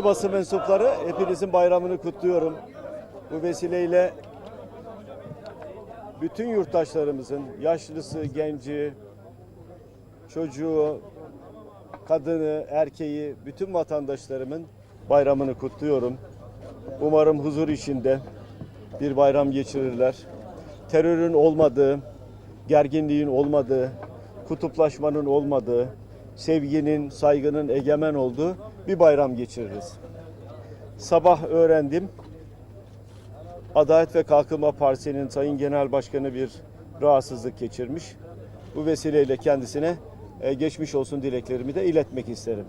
Değerli basın mensupları, hepinizin bayramını kutluyorum. Bu vesileyle bütün yurttaşlarımızın, yaşlısı, genci, çocuğu, kadını, erkeği, bütün vatandaşlarımın bayramını kutluyorum. Umarım huzur içinde bir bayram geçirirler. Terörün olmadığı, gerginliğin olmadığı, kutuplaşmanın olmadığı, sevginin, saygının egemen olduğu bir bayram geçiririz. Sabah öğrendim. Adalet ve Kalkınma Partisi'nin Sayın Genel Başkanı bir rahatsızlık geçirmiş. Bu vesileyle kendisine e, geçmiş olsun dileklerimi de iletmek isterim.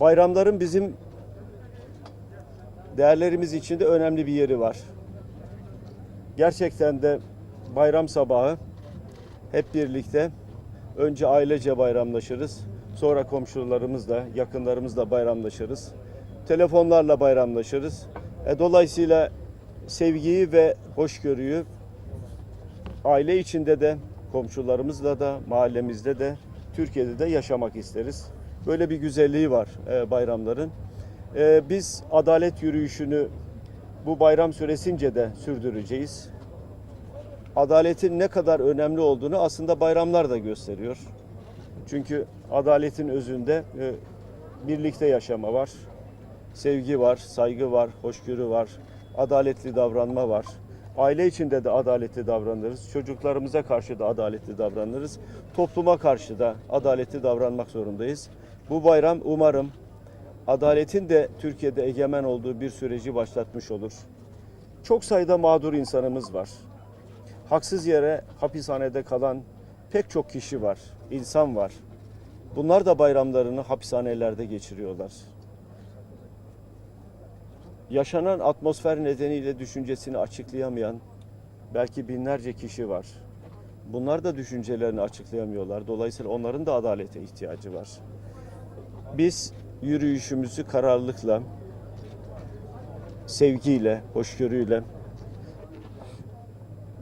Bayramların bizim değerlerimiz içinde önemli bir yeri var. Gerçekten de bayram sabahı hep birlikte önce ailece bayramlaşırız. Sonra komşularımızla, yakınlarımızla bayramlaşırız. Telefonlarla bayramlaşırız. E, dolayısıyla sevgiyi ve hoşgörüyü aile içinde de, komşularımızla da, mahallemizde de, Türkiye'de de yaşamak isteriz. Böyle bir güzelliği var e, bayramların. E, biz adalet yürüyüşünü bu bayram süresince de sürdüreceğiz. Adaletin ne kadar önemli olduğunu aslında bayramlar da gösteriyor. Çünkü adaletin özünde e, birlikte yaşama var, sevgi var, saygı var, hoşgörü var, adaletli davranma var. Aile içinde de adaletli davranırız, çocuklarımıza karşı da adaletli davranırız, topluma karşı da adaletli davranmak zorundayız. Bu bayram umarım adaletin de Türkiye'de egemen olduğu bir süreci başlatmış olur. Çok sayıda mağdur insanımız var. Haksız yere hapishanede kalan pek çok kişi var, insan var. Bunlar da bayramlarını hapishanelerde geçiriyorlar. Yaşanan atmosfer nedeniyle düşüncesini açıklayamayan belki binlerce kişi var. Bunlar da düşüncelerini açıklayamıyorlar. Dolayısıyla onların da adalete ihtiyacı var. Biz yürüyüşümüzü kararlılıkla, sevgiyle, hoşgörüyle,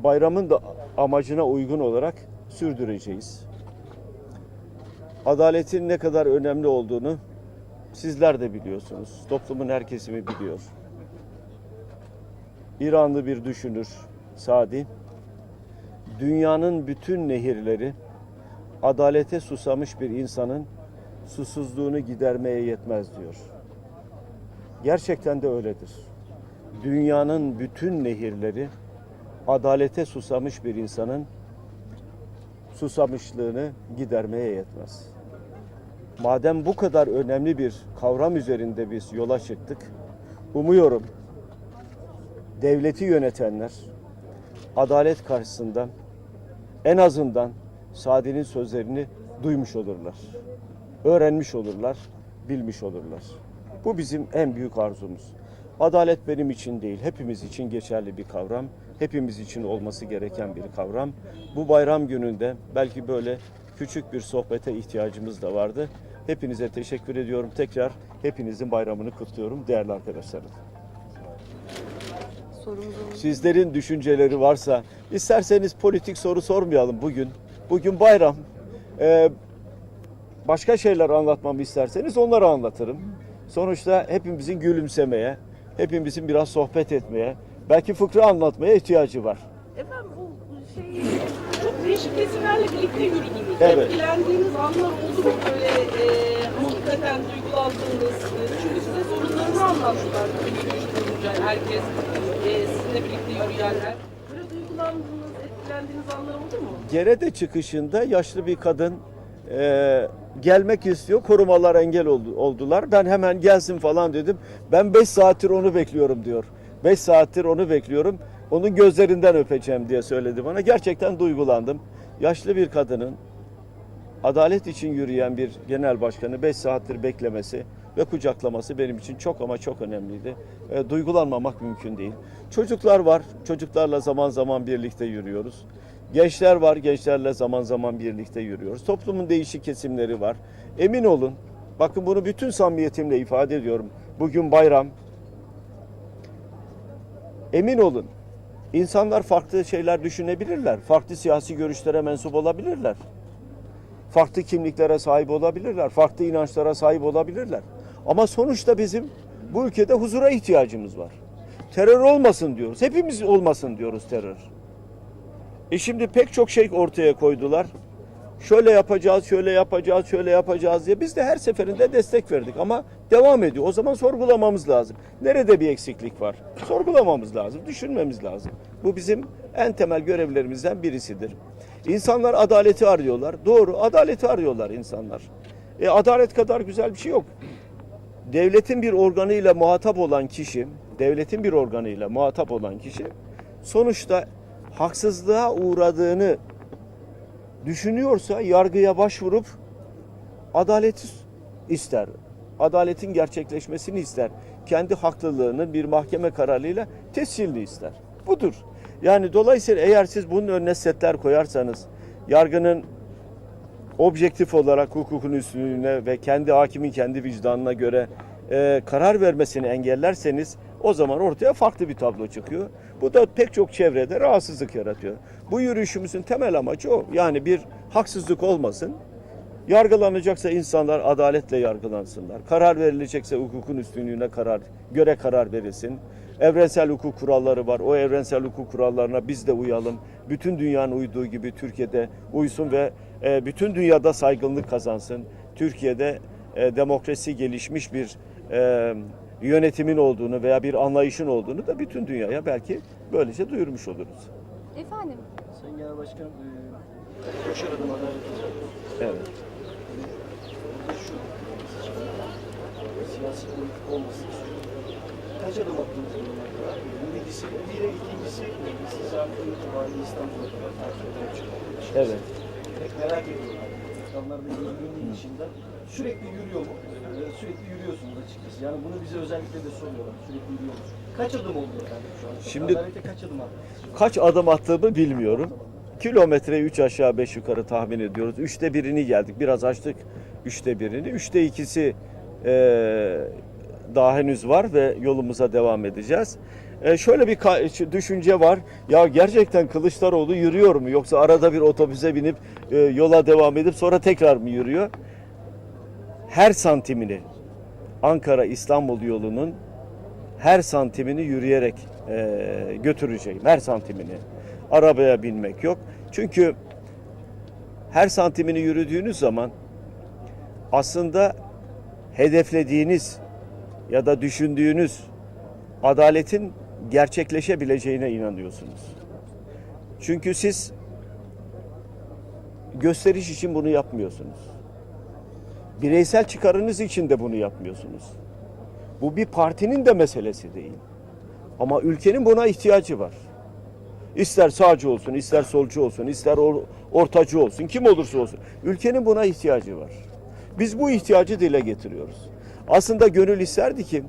bayramın da amacına uygun olarak sürdüreceğiz. Adaletin ne kadar önemli olduğunu sizler de biliyorsunuz. Toplumun her kesimi biliyor. İranlı bir düşünür Sadi, dünyanın bütün nehirleri adalete susamış bir insanın susuzluğunu gidermeye yetmez diyor. Gerçekten de öyledir. Dünyanın bütün nehirleri adalete susamış bir insanın susamışlığını gidermeye yetmez. Madem bu kadar önemli bir kavram üzerinde biz yola çıktık, umuyorum devleti yönetenler adalet karşısında en azından Sadi'nin sözlerini duymuş olurlar. Öğrenmiş olurlar, bilmiş olurlar. Bu bizim en büyük arzumuz. Adalet benim için değil, hepimiz için geçerli bir kavram. Hepimiz için olması gereken bir kavram. Bu bayram gününde belki böyle küçük bir sohbete ihtiyacımız da vardı. Hepinize teşekkür ediyorum. Tekrar hepinizin bayramını kutluyorum değerli arkadaşlarım. Sizlerin düşünceleri varsa isterseniz politik soru sormayalım bugün. Bugün bayram. Ee, başka şeyler anlatmamı isterseniz onları anlatırım. Sonuçta hepimizin gülümsemeye, hepimizin biraz sohbet etmeye, belki fıkra anlatmaya ihtiyacı var. Efendim bu şey çok değişik kesimlerle birlikte yürüdünüz. Evet. Etkilendiğiniz anlar oldu mu böyle e, hakikaten duygulandığınız? E, Çünkü size sorunlarını anlattılar tabii yürüyüş boyunca herkes e, sizinle birlikte yürüyenler. Böyle duygulandığınız, etkilendiğiniz anlar oldu mu? Gerede çıkışında yaşlı bir kadın e, gelmek istiyor. Korumalar engel oldu, oldular. Ben hemen gelsin falan dedim. Ben 5 saattir onu bekliyorum diyor. 5 saattir onu bekliyorum. Onun gözlerinden öpeceğim diye söyledi bana. Gerçekten duygulandım. Yaşlı bir kadının adalet için yürüyen bir genel başkanı 5 saattir beklemesi ve kucaklaması benim için çok ama çok önemliydi. E, duygulanmamak mümkün değil. Çocuklar var. Çocuklarla zaman zaman birlikte yürüyoruz. Gençler var. Gençlerle zaman zaman birlikte yürüyoruz. Toplumun değişik kesimleri var. Emin olun. Bakın bunu bütün samimiyetimle ifade ediyorum. Bugün bayram. Emin olun insanlar farklı şeyler düşünebilirler. Farklı siyasi görüşlere mensup olabilirler. Farklı kimliklere sahip olabilirler. Farklı inançlara sahip olabilirler. Ama sonuçta bizim bu ülkede huzura ihtiyacımız var. Terör olmasın diyoruz. Hepimiz olmasın diyoruz terör. E şimdi pek çok şey ortaya koydular. Şöyle yapacağız, şöyle yapacağız, şöyle yapacağız diye biz de her seferinde destek verdik ama devam ediyor. O zaman sorgulamamız lazım. Nerede bir eksiklik var? Sorgulamamız lazım, düşünmemiz lazım. Bu bizim en temel görevlerimizden birisidir. İnsanlar adaleti arıyorlar. Doğru, adaleti arıyorlar insanlar. E, adalet kadar güzel bir şey yok. Devletin bir organıyla muhatap olan kişi, devletin bir organıyla muhatap olan kişi sonuçta haksızlığa uğradığını düşünüyorsa yargıya başvurup adaleti ister. Adaletin gerçekleşmesini ister. Kendi haklılığını bir mahkeme kararıyla tescilini ister. Budur. Yani dolayısıyla eğer siz bunun önüne setler koyarsanız yargının objektif olarak hukukun üstünlüğüne ve kendi hakimin kendi vicdanına göre e, karar vermesini engellerseniz o zaman ortaya farklı bir tablo çıkıyor. Bu da pek çok çevrede rahatsızlık yaratıyor. Bu yürüyüşümüzün temel amacı o. Yani bir haksızlık olmasın. Yargılanacaksa insanlar adaletle yargılansınlar. Karar verilecekse hukukun üstünlüğüne karar göre karar verilsin. Evrensel hukuk kuralları var. O evrensel hukuk kurallarına biz de uyalım. Bütün dünyanın uyduğu gibi Türkiye'de uysun ve e, bütün dünyada saygınlık kazansın. Türkiye'de e, demokrasi gelişmiş bir e, yönetimin olduğunu veya bir anlayışın olduğunu da bütün dünyaya belki böylece duyurmuş oluruz. Efendim, Sayın Genel Başkanım, e, koşar adım adalet. Evet. Evet. Pek merak ediyorum. Ekranlarda gözümün dışında sürekli yürüyor mu? Sürekli yürüyorsunuz açıkçası. Yani bunu bize özellikle de soruyorlar. Sürekli yürüyor musunuz? Kaç adım oldu efendim şu an? Şimdi- Adalete kaç adım attınız? Kaç adım attığımı bilmiyorum. Kilometre 3 aşağı 5 yukarı tahmin ediyoruz. Üçte birini geldik. Biraz açtık üçte birini. Üçte ikisi eee, daha henüz var ve yolumuza devam edeceğiz. E, şöyle bir düşünce var. Ya gerçekten Kılıçdaroğlu yürüyor mu? Yoksa arada bir otobüse binip e, yola devam edip sonra tekrar mı yürüyor? Her santimini Ankara İstanbul yolunun her santimini yürüyerek e, götüreceğim. Her santimini. Arabaya binmek yok. Çünkü her santimini yürüdüğünüz zaman aslında hedeflediğiniz ya da düşündüğünüz adaletin gerçekleşebileceğine inanıyorsunuz. Çünkü siz gösteriş için bunu yapmıyorsunuz. Bireysel çıkarınız için de bunu yapmıyorsunuz. Bu bir partinin de meselesi değil. Ama ülkenin buna ihtiyacı var. İster sağcı olsun, ister solcu olsun, ister or- ortacı olsun, kim olursa olsun. Ülkenin buna ihtiyacı var. Biz bu ihtiyacı dile getiriyoruz. Aslında gönül isterdi ki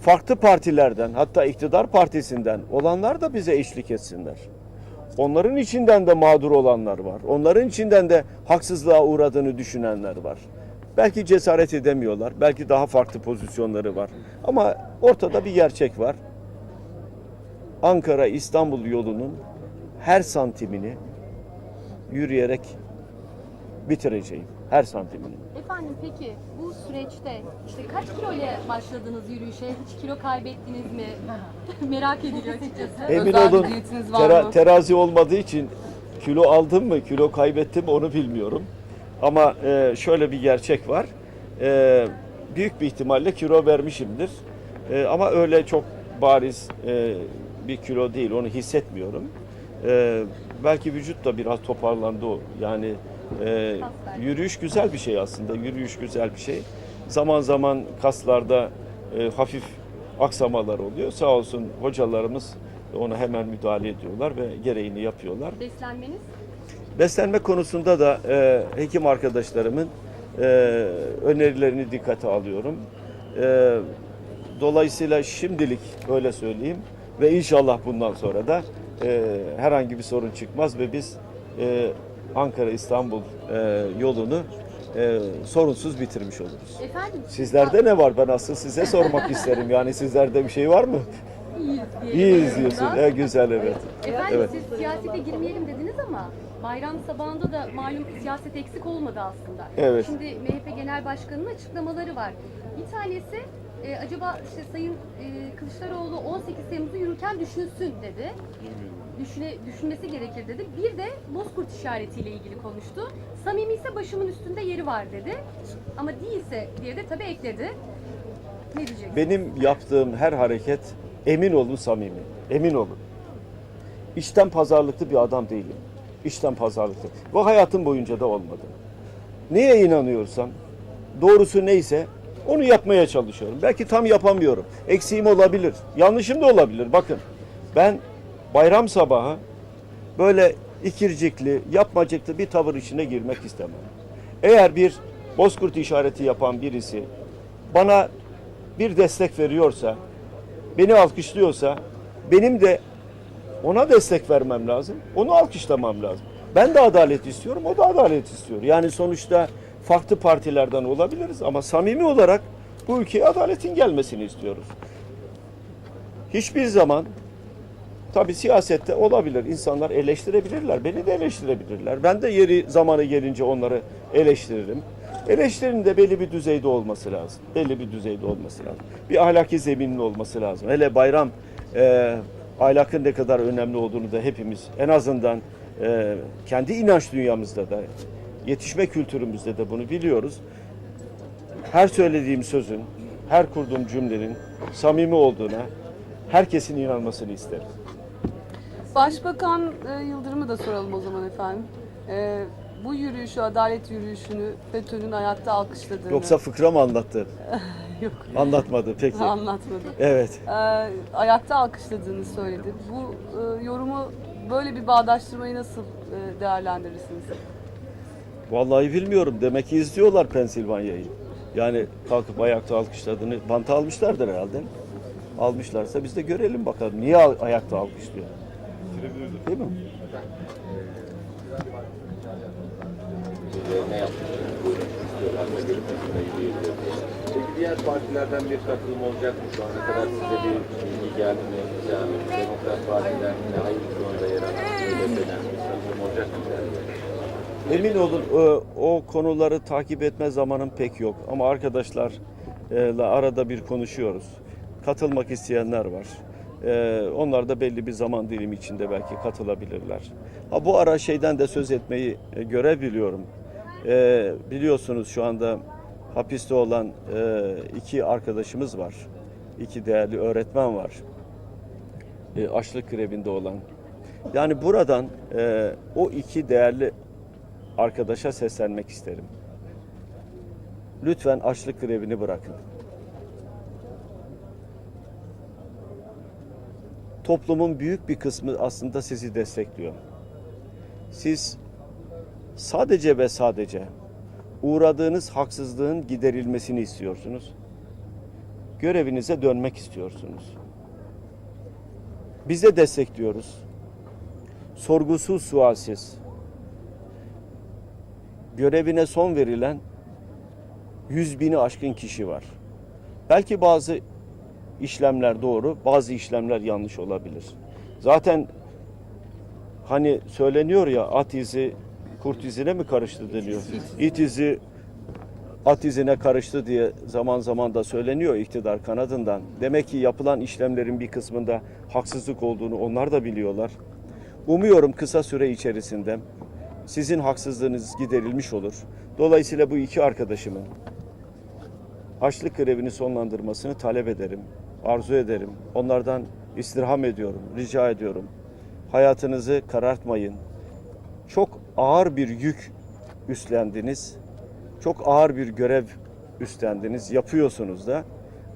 farklı partilerden hatta iktidar partisinden olanlar da bize eşlik etsinler. Onların içinden de mağdur olanlar var. Onların içinden de haksızlığa uğradığını düşünenler var. Belki cesaret edemiyorlar. Belki daha farklı pozisyonları var. Ama ortada bir gerçek var. Ankara İstanbul yolunun her santimini yürüyerek bitireceğim. Her santimini. efendim peki bu süreçte işte kaç kilo ile başladınız yürüyüşe? Hiç kilo kaybettiniz mi? Merak ediliyor açıkçası. Emin Özel olun diyetiniz var tera- mı? terazi olmadığı için kilo aldım mı, kilo kaybettim mi onu bilmiyorum. Ama e, şöyle bir gerçek var. E, büyük bir ihtimalle kilo vermişimdir. E, ama öyle çok bariz e, bir kilo değil, onu hissetmiyorum. E, belki vücut da biraz toparlandı o. Yani e, yürüyüş güzel bir şey aslında, yürüyüş güzel bir şey. Zaman zaman kaslarda e, hafif aksamalar oluyor. Sağ olsun hocalarımız ona hemen müdahale ediyorlar ve gereğini yapıyorlar. Beslenmeniz? Beslenme konusunda da e, hekim arkadaşlarımın e, önerilerini dikkate alıyorum. E, dolayısıyla şimdilik öyle söyleyeyim ve inşallah bundan sonra da e, herhangi bir sorun çıkmaz ve biz e, Ankara İstanbul e, yolunu e, sorunsuz bitirmiş oluruz. Efendim? Sizlerde ne var? Ben asıl size sormak isterim. Yani sizlerde bir şey var mı? İyiyiz diyelim. İyiyiz diyorsun. E, güzel evet. Efendim Evet. siz siyasete girmeyelim dediniz ama bayram sabahında da malum siyaset eksik olmadı aslında. Evet. Şimdi MHP Genel Başkanı'nın açıklamaları var. Bir tanesi e, acaba işte Sayın e, Kılıçdaroğlu 18 Temmuz'u yürürken düşünsün dedi. Düşüne, düşünmesi gerekir dedi. Bir de Bozkurt işaretiyle ilgili konuştu. Samimi ise başımın üstünde yeri var dedi. Ama değilse diye de tabii ekledi. Ne diyecek? Benim yaptığım her hareket emin olun samimi. Emin olun. İçten pazarlıklı bir adam değilim. İçten pazarlıklı. Bu hayatım boyunca da olmadı. Neye inanıyorsam, doğrusu neyse onu yapmaya çalışıyorum. Belki tam yapamıyorum. Eksiğim olabilir. Yanlışım da olabilir. Bakın ben bayram sabahı böyle ikircikli, yapmacıklı bir tavır içine girmek istemem. Eğer bir bozkurt işareti yapan birisi bana bir destek veriyorsa, beni alkışlıyorsa, benim de ona destek vermem lazım. Onu alkışlamam lazım. Ben de adalet istiyorum, o da adalet istiyor. Yani sonuçta farklı partilerden olabiliriz ama samimi olarak bu ülkeye adaletin gelmesini istiyoruz. Hiçbir zaman tabii siyasette olabilir. İnsanlar eleştirebilirler. Beni de eleştirebilirler. Ben de yeri zamanı gelince onları eleştiririm. Eleştirinin de belli bir düzeyde olması lazım. Belli bir düzeyde olması lazım. Bir ahlaki zeminin olması lazım. Hele bayram e, ahlakın ne kadar önemli olduğunu da hepimiz en azından e, kendi inanç dünyamızda da yetişme kültürümüzde de bunu biliyoruz. Her söylediğim sözün, her kurduğum cümlenin samimi olduğuna herkesin inanmasını isterim. Başbakan e, Yıldırım'ı da soralım o zaman efendim. E, bu yürüyüşü, adalet yürüyüşünü FETÖ'nün ayakta alkışladığını... Yoksa fıkra mı anlattı? Yok, Anlatmadı peki. anlatmadı. Evet. E, ayakta alkışladığını söyledi. Bu e, yorumu, böyle bir bağdaştırmayı nasıl e, değerlendirirsiniz? Vallahi bilmiyorum. Demek ki izliyorlar Pensilvanya'yı. Yani kalkıp ayakta alkışladığını banta almışlardır herhalde. Almışlarsa biz de görelim bakalım. Niye ay- ayakta alkışlıyor? Değil mi? ne. Peki diğer partilerden bir katılım olacak mı? Şu ana kadar size bir bilgi geldi mi? Yani Demokrat Parti'den ne hayır sonunda yer alan bir katılım olacak mı? Emin olun o, o konuları takip etme zamanım pek yok. Ama arkadaşlarla arada bir konuşuyoruz. Katılmak isteyenler var. Ee, onlar da belli bir zaman dilimi içinde belki katılabilirler. Ha bu ara şeyden de söz etmeyi e, görebiliyorum. Ee, biliyorsunuz şu anda hapiste olan e, iki arkadaşımız var. İki değerli öğretmen var. E, açlık grevinde olan. Yani buradan o iki değerli arkadaşa seslenmek isterim. Lütfen açlık grevini bırakın. Toplumun büyük bir kısmı aslında sizi destekliyor. Siz sadece ve sadece uğradığınız haksızlığın giderilmesini istiyorsunuz. Görevinize dönmek istiyorsunuz. Biz de destekliyoruz. Sorgusuz, sualsiz görevine son verilen yüz bini aşkın kişi var. Belki bazı işlemler doğru, bazı işlemler yanlış olabilir. Zaten hani söyleniyor ya at izi kurt izine mi karıştı deniyor. İt izi at izine karıştı diye zaman zaman da söyleniyor iktidar kanadından. Demek ki yapılan işlemlerin bir kısmında haksızlık olduğunu onlar da biliyorlar. Umuyorum kısa süre içerisinde sizin haksızlığınız giderilmiş olur. Dolayısıyla bu iki arkadaşımın açlık grevini sonlandırmasını talep ederim, arzu ederim. Onlardan istirham ediyorum, rica ediyorum. Hayatınızı karartmayın. Çok ağır bir yük üstlendiniz. Çok ağır bir görev üstlendiniz, yapıyorsunuz da.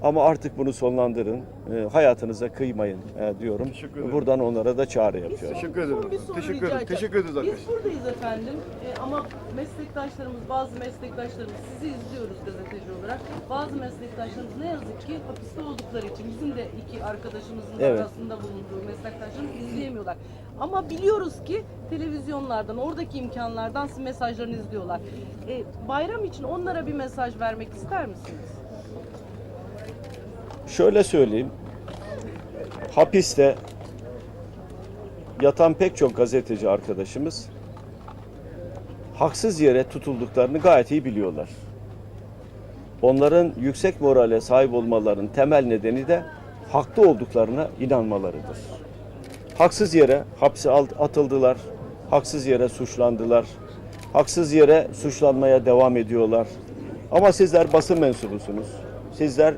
Ama artık bunu sonlandırın, e, hayatınıza kıymayın e, diyorum. ederim. Buradan onlara da çağrı yapıyorum. Teşekkür ederim. Son bir soru Teşekkür rica ederim. edeceğim. Teşekkür ederiz arkadaşlar. Biz buradayız efendim E, ama meslektaşlarımız, bazı meslektaşlarımız sizi izliyoruz gazeteci olarak. olarak bazı meslektaşlarımız ne yazık ki hapiste oldukları için bizim de iki arkadaşımızın da Evet. arasında bulunduğu meslektaşlarımız izleyemiyorlar. Ama biliyoruz ki televizyonlardan, oradaki imkanlardan sizin mesajlarını izliyorlar. E, bayram için onlara bir mesaj vermek ister misiniz? Şöyle söyleyeyim. Hapiste yatan pek çok gazeteci arkadaşımız haksız yere tutulduklarını gayet iyi biliyorlar. Onların yüksek morale sahip olmalarının temel nedeni de haklı olduklarına inanmalarıdır. Haksız yere hapse atıldılar, haksız yere suçlandılar, haksız yere suçlanmaya devam ediyorlar. Ama sizler basın mensubusunuz. Sizler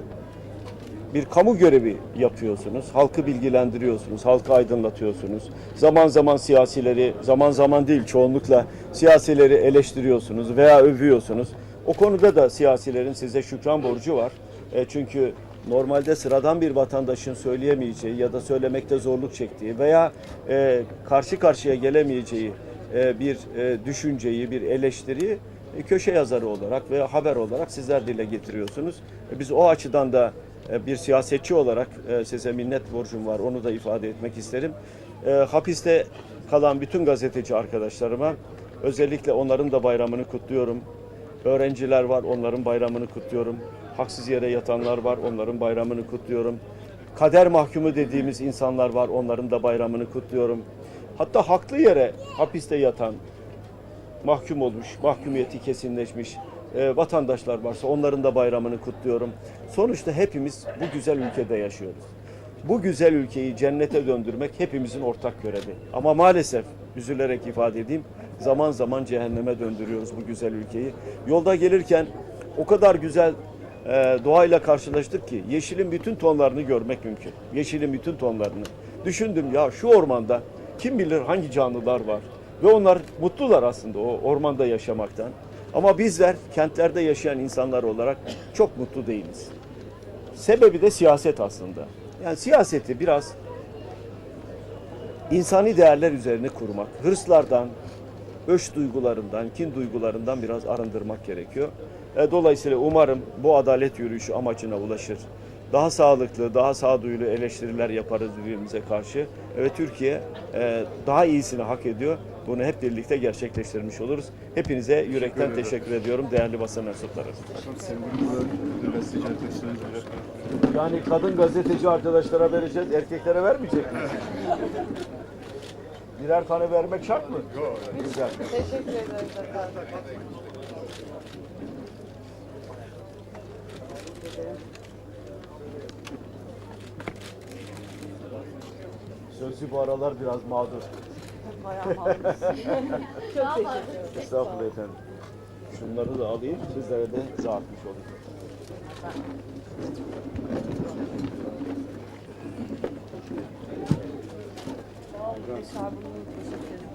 bir kamu görevi yapıyorsunuz. Halkı bilgilendiriyorsunuz, halkı aydınlatıyorsunuz. Zaman zaman siyasileri, zaman zaman değil çoğunlukla siyasileri eleştiriyorsunuz veya övüyorsunuz. O konuda da siyasilerin size şükran borcu var. E, çünkü normalde sıradan bir vatandaşın söyleyemeyeceği ya da söylemekte zorluk çektiği veya e, karşı karşıya gelemeyeceği e, bir e, düşünceyi, bir eleştiriyi e, köşe yazarı olarak veya haber olarak sizler dile getiriyorsunuz. E, Biz o açıdan da bir siyasetçi olarak e, size minnet borcum var. Onu da ifade etmek isterim. E, Hapiste kalan bütün gazeteci arkadaşlarıma özellikle onların da bayramını kutluyorum. Öğrenciler var, onların bayramını kutluyorum. Haksız yere yatanlar var, onların bayramını kutluyorum. Kader mahkumu dediğimiz insanlar var, onların da bayramını kutluyorum. Hatta haklı yere hapiste yatan, mahkum olmuş, mahkumiyeti kesinleşmiş e, vatandaşlar varsa onların da bayramını kutluyorum. Sonuçta hepimiz bu güzel ülkede yaşıyoruz. Bu güzel ülkeyi cennete döndürmek hepimizin ortak görevi. Ama maalesef üzülerek ifade edeyim zaman zaman cehenneme döndürüyoruz bu güzel ülkeyi. Yolda gelirken o kadar güzel e, doğayla karşılaştık ki yeşilin bütün tonlarını görmek mümkün. Yeşilin bütün tonlarını. Düşündüm ya şu ormanda kim bilir hangi canlılar var. Ve onlar mutlular aslında o ormanda yaşamaktan. Ama bizler kentlerde yaşayan insanlar olarak çok mutlu değiliz. Sebebi de siyaset aslında. Yani siyaseti biraz insani değerler üzerine kurmak, hırslardan, öç duygularından, kin duygularından biraz arındırmak gerekiyor. E, Dolayısıyla umarım bu adalet yürüyüşü amacına ulaşır. Daha sağlıklı, daha sağduyulu eleştiriler yaparız birbirimize karşı. Ve Türkiye e, daha iyisini hak ediyor. Bunu hep birlikte gerçekleştirmiş oluruz. Hepinize yürekten teşekkür ediyorum değerli basın mensupları. Yani kadın gazeteci arkadaşlara vereceğiz, erkeklere vermeyecek miyiz? Birer tane vermek şart mı? Yok. Güzel. Teşekkür ederiz efendim. Sözlü bu aralar biraz mağdur. Bayağı haklısın. Estağfurullah efendim. Şunları da alayım, sizlere de dağıtmış olayım. Hesabını teşekkür ederim.